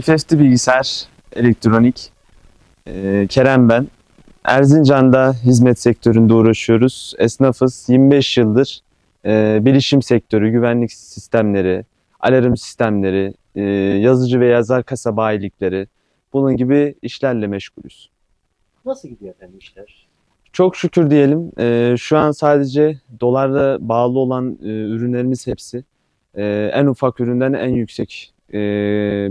FFT bilgisayar, elektronik. Ee, Kerem ben. Erzincan'da hizmet sektöründe uğraşıyoruz. Esnafız. 25 yıldır e, bilişim sektörü, güvenlik sistemleri, alarm sistemleri, e, yazıcı ve yazar kasa bayilikleri, bunun gibi işlerle meşgulüz. Nasıl gidiyor efendim işler? Çok şükür diyelim. e, şu an sadece dolarla bağlı olan e, ürünlerimiz hepsi. E, en ufak üründen en yüksek e,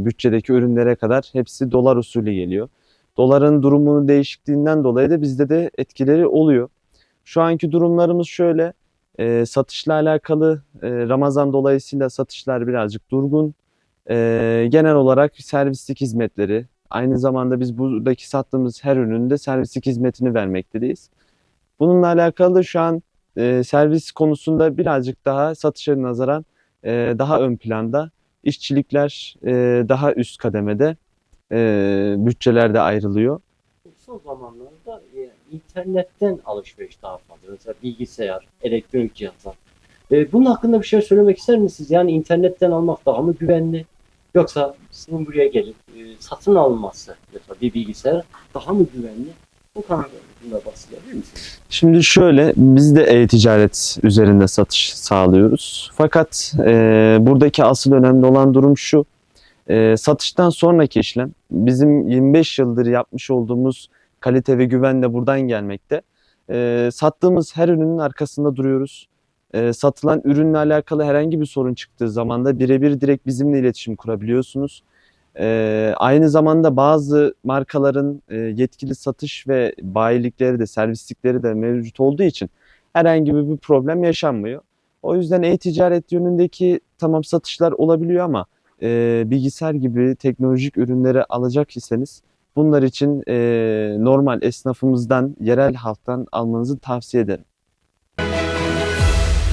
bütçedeki ürünlere kadar hepsi dolar usulü geliyor. Doların durumunun değişikliğinden dolayı da bizde de etkileri oluyor. Şu anki durumlarımız şöyle. e, satışla alakalı e, Ramazan dolayısıyla satışlar birazcık durgun. E, genel olarak servislik hizmetleri, Aynı zamanda biz buradaki sattığımız her ürünün de servislik hizmetini vermekteyiz. Bununla alakalı da şu an e, servis konusunda birazcık daha satışa nazaran e, daha ön planda. İşçilikler e, daha üst kademede. E, bütçeler de ayrılıyor. Son zamanlarda e, internetten alışveriş daha fazla. Mesela bilgisayar, elektronik cihazlar. E, bunun hakkında bir şey söylemek ister misiniz? Yani internetten almak daha mı güvenli? Yoksa sizin buraya gelip e, satın alınması mesela bir bilgisayar daha mı güvenli? Bu konu hakkında bahsedebilir misiniz? Şimdi şöyle, biz de e-ticaret üzerinde satış sağlıyoruz. Fakat e, buradaki asıl önemli olan durum şu. e, satıştan sonraki işlem bizim 25 yıldır yapmış olduğumuz kalite ve güven de buradan gelmekte. E, sattığımız her ürünün arkasında duruyoruz. E, satılan ürünle alakalı herhangi bir sorun çıktığı zaman da birebir direkt bizimle iletişim kurabiliyorsunuz. Ee, aynı zamanda bazı markaların e, yetkili satış ve bayilikleri de servislikleri de mevcut olduğu için herhangi bir problem yaşanmıyor. O yüzden e-ticaret yönündeki tamam satışlar olabiliyor ama e, bilgisayar gibi teknolojik ürünleri alacak iseniz bunlar için e, normal esnafımızdan, yerel halktan almanızı tavsiye ederim.